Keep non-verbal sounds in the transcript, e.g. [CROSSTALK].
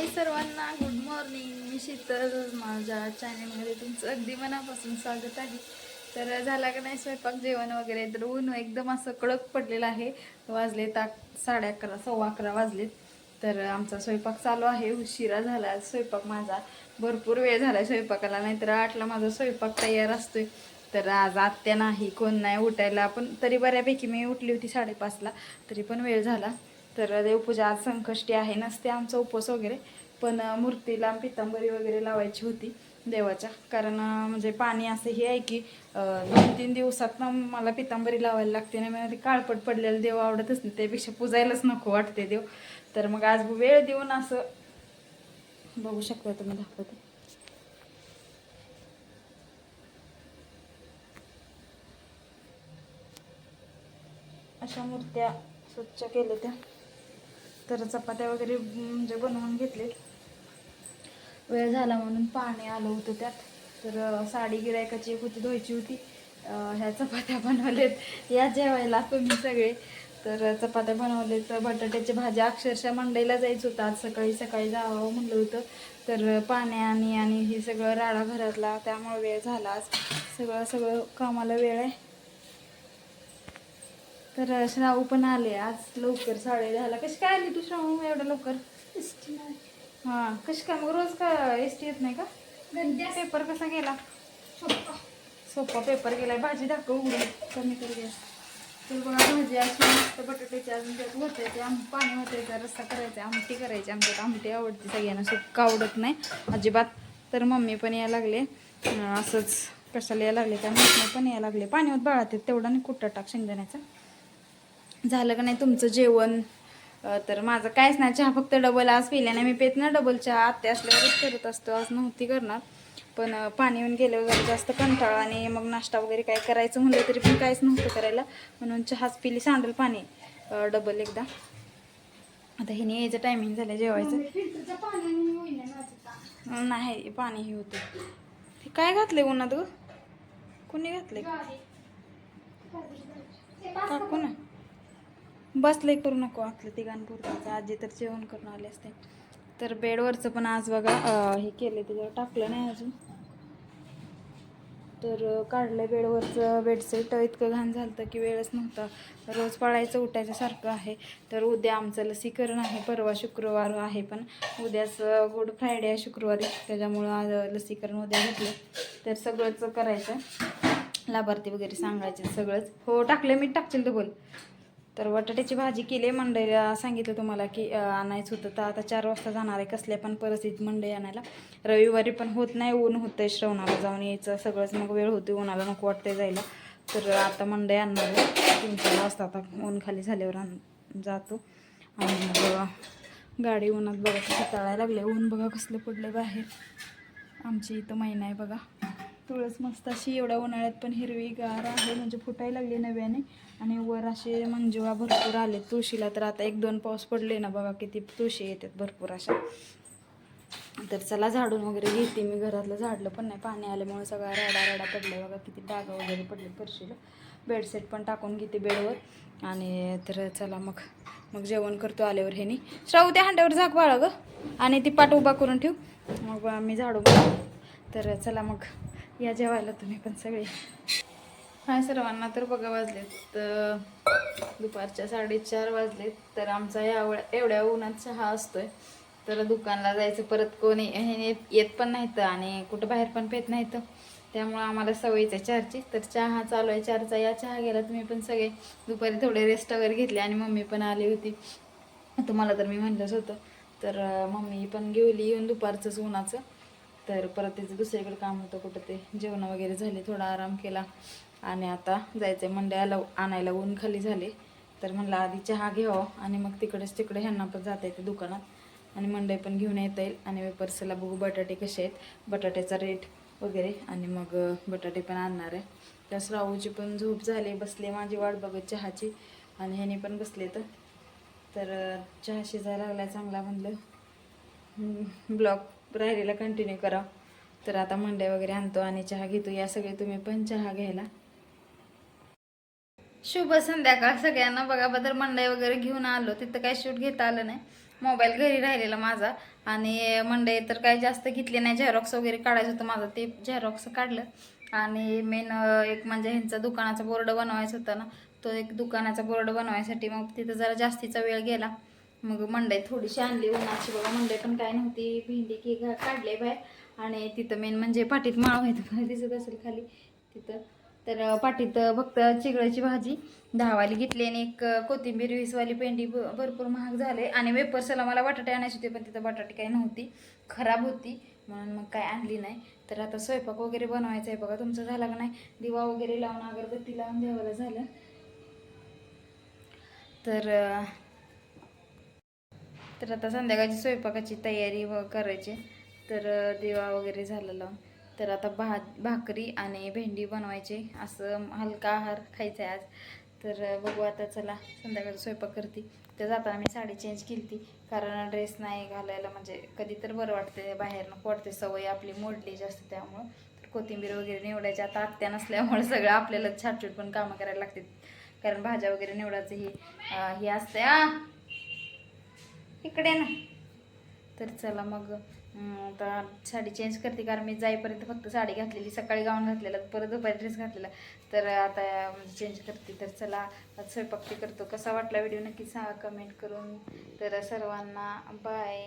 हाय सर्वांना good morning मी शीतल माझ्या चॅनलमध्ये तुमचं अगदी मनापासून स्वागत आहे. तर झाला का नाही स्वयंपाक जेवण वगैरे? तर ऊन एकदम असं कडक पडलेलं आहे. वाजले ताक साडे अकरा सव्वा अकरा वाजलेत. तर आमचा स्वयंपाक चालू आहे. उशिरा झाला स्वयंपाक माझा. भरपूर वेळ झाला स्वयंपाकाला नाहीतर आठला माझा स्वयंपाक तयार असतोय. तर आज आत्या नाही कोण नाही उठायला. पण तरी बऱ्यापैकी मी उठली होती साडेपाचला. तरी पण वेळ झाला. तर देवपूजा आज संकष्टी आहे. नसते आमचा उपवास वगैरे पण मूर्तीला पितांबरी वगैरे लावायची होती देवाच्या. कारण म्हणजे पाणी असं हे आहे की दोन तीन दिवसात ना मला पितांबरी लावायला लागते ना मला ते काळपट पडलेलं देव आवडतच नाही. त्यापेक्षा पुजायलाच नको वाटते देव. तर मग आज वेळ देऊन असं बघू शकता तुम्ही दाखवते. अशा मूर्त्या स्वच्छ केल्या त्या. तर चपात्या वगैरे म्हणजे बनवून घेतले. वेळ झाला म्हणून पाणी आलं होतं त्यात. तर साडी गिरायकाची एक होती धुवायची होती. ह्या चपात्या [LAUGHS] बनवलेत या जेवायला तुम्ही सगळे. तर चपात्या बनवलेत बटाट्याची भाजी अक्षरशः मंडईला जायचं होतं. आज सकाळी सकाळी जावं म्हणलं होतं. तर पाण्याने आणि हे सगळं राडा घरातला त्यामुळे वेळ झाला आज. सगळं सगळं कामाला वेळ आहे. तर श्रावू पण आले आज लवकर साडे दहाला. कशी काय आली तू श्रावू एवढं लवकर? हा कशी काय? मग रोज का एस टी येत नाही का? पेपर कसा गेला? सोपा. पेपर गेलाय. भाजी दाखव उघडून. कमी कर गॅस तर बघा भाजी अशी मस्त बटाट्याची अजून त्यात होते आम पाणी होते रस्सा करायचा. आमटी करायची. आमच्यात आमटी आवडते सगळ्यांना. सुक्का आवडत नाही. अजिबात. तर मम्मी पण यायला लागले. असंच कशाला यायला लागले? त्या मम्मी पण यायला लागले. पाणी होत बाळात तेवढा नाही कुठं टाक शेंगदाण्याचा? झालं का नाही तुमचं जेवण? तर माझं कायच नाही. चहा फक्त डबल आज पिल्याने मी पेत ना डबल चहा. आत्या असल्यावरच करत असतो. आज नव्हती करणार. पण पाणी येऊन गेल्यावर जरा जास्त कंटाळा आणि मग नाश्ता वगैरे काय करायचं म्हणलं तरी पण काहीच नव्हतं करायला. म्हणून चहाच पिली. सांडल पाणी. डबल एकदा. आता हिने यायचं टायमिंग झालं जेवायचं. नाही पाणी हे होतं. हे काय घातलंय उन्हात ग? कोणी घातलंय? काकू ना. बसले करू नको आपलं तिघांपुरतं आजी तर जेवण करून आले असते. तर बेडवरचं पण आज बघा हे केलं त्याच्यावर टाकलं नाही अजून. तर काढलं बेडवरचं बेडशीट इतकं घाण झालं होतं की वेळच नव्हता. रोज पळायचं उठायचं सारखं आहे. तर उद्या आमचं लसीकरण आहे परवा शुक्रवार आहे पण उद्याच गुड फ्रायडे आहे शुक्रवारी. त्याच्यामुळं आज लसीकरण उद्या घेतलं. तर सगळंच करायचं. लाभार्थी वगैरे सांगायचे सगळंच. हो टाकलं मी टाकशील तर बोल. तर बटाट्याची भाजी केली मंडईला सांगितलं तुम्हाला की आणायचं होतं. तर आता चार वाजता जाणार आहे कसल्या पण परिस्थितीत मंडई आणायला. रविवारी पण होत नाही ऊन होतंय. श्रवणाला जाऊन यायचं. सगळंच मग वेळ होते उन्हाला नको वाटतंय जायला. तर आता मंडई आणणार आहे. तीन चार वाजता आता ऊन खाली झाल्यावर आण जातो. आणि मग गाडी उन्हात बघा कसं तळायला लागले. ऊन बघा कसलं पडलं बाहेर. आमची इथं महिना आहे बघा. तुळस मस्त अशी एवढ्या उन्हाळ्यात पण हिरवीगार आहे म्हणजे फुटायला लागली नव्याने. आणि वर असे मंजुळा भरपूर आले तुळशीला. तर आता एक दोन पाऊस पडले ना बघा किती तुळशी येतात भरपूर अशा. तर चला झाडून वगैरे घेते मी. घरातलं झाडलं पण नाही पाणी आल्यामुळे सगळा राडा राडा पडला बघा. किती डागा वगैरे पडले फरशीला. बेडसेट पण टाकून घेते बेडवर. आणि तर चला मग मग जेवण करतो आल्यावर ह्यानी श्राऊ त्या हांड्यावर झाक बाळा ग. आणि ती पाट उभा करून ठेव. मग मी झाडू तर चला मग. या जेवायला तुम्ही पण सगळे. हाय सर्वांना तर बघा वाजलेत तर दुपारच्या साडेचार वाजलेत तर आमचा या एवढ्या उन्हात चहा असतोय. तर दुकानला जायचं परत कोणी हे येत पण नाहीत आणि कुठं बाहेर पण पेत नाहीत. त्यामुळं आम्हाला सवयीच आहे चारची तर चहा चालू आहे चारचा या चहा गेला तुम्ही पण सगळे दुपारी थोडे रेस्ट वगैरे घेतले आणि मम्मी पण आली होती. तुम्हाला तर मी म्हणलंच होतं. तर मम्मी पण घेऊली येऊन दुपारचंच उन्हाचं. तर परत त्याचं दुसरीकडे काम होतं कुठं ते जेवण वगैरे झाले थोडा आराम केला. आणि आता जायचं आहे मंडळाला आणायला ऊन खाली झाले. तर म्हणलं आधी चहा घ्यावं आणि मग तिकडेच तिकडे ह्यांना पण जाता येते दुकानात. आणि मंडई पण घेऊन येता येईल. आणि वेपर्सला बघू बटाटे कसे आहेत बटाट्याचा रेट वगैरे. आणि मग बटाटे पण आणणार आहे. त्या श्रावूची पण झोप झाली बसले माझी वाट बघत चहाची. आणि ह्याने पण बसले तर. तर चहा शिजायला लागला चांगला म्हणलं. ब्लॉग राहिलेला कंटिन्यू करा. तर आता मंडई वगैरे आणतो आणि चहा घेतो. या सगळे तुम्ही पण चहा घ्यायला. शुभ संध्याकाळ सगळ्यांना. बघा बदल मंडई वगैरे घेऊन आलो. तिथं काही शूट घेता आलं नाही. मोबाईल घरी राहिलेला माझा. आणि मंडे तर काही जास्त घेतले नाही. झेरॉक्स वगैरे काढायचं होतं माझं. ते झेरॉक्स काढलं. आणि मेन एक म्हणजे ह्यांचा दुकानाचा बोर्ड बनवायचा होता ना. तो एक दुकानाचा बोर्ड बनवायसाठी मग तिथं जरा जास्तीचा वेळ गेला. मग मंडई थोडीशी आणली उन्हाची बघा मंडई पण काय नव्हती भेंडी की घा- काढले बाहेर. आणि तिथं मेन म्हणजे पाठीत माळ व्हायचं दिसत असेल खाली तिथं. तर पाठीत फक्त चिगळाची भाजी दहावाली घेतली आणि एक कोथिंबीर वीसवाली पेंडी भरपूर महाग झाले. आणि वेपर्सला मला बटाटे आणायचे होते पण तिथं बटाटे काही नव्हती. खराब होती म्हणून मग काय आणली नाही. तर आता स्वयंपाक वगैरे बनवायचा आहे बघा तुमचं झाला का नाही? दिवा वगैरे लावून अगरबत्ती लावून द्यावाला झालं. तर तर आता संध्याकाळची स्वयंपाकाची तयारी व करायची. तर दिवा वगैरे झालेला. तर आता भात भाकरी आणि भेंडी बनवायची. असं हलका आहार खायचा आहे आज. तर बघू आता चला संध्याकाळचा स्वयंपाक करते. तर जाताना मी साडी चेंज केली ती कारण ड्रेस नाही घालायला म्हणजे कधी तर बरं वाटते बाहेर. नको वाटते सवय आपली मोडली जास्त त्यामुळं. तर कोथिंबीर वगैरे निवडायची. आता आत्या नसल्यामुळे सगळं आपल्याला छाटछूट पण कामं करायला लागतात. कारण भाज्या वगैरे निवडायचं ही हे ही असते आ! इकडे ना. तर चला मग आता साडी चेंज करते कारण मी जाईपर्यंत फक्त साडी घातलेली सकाळी गाऊन घातलेला परत दुपारी ड्रेस घातलेला. तर आता म्हणजे चेंज करते. तर चला स्वयंपाक ते करतो. कसा वाटला व्हिडिओ नक्की सांगा कमेंट करून. तर सर्वांना बाय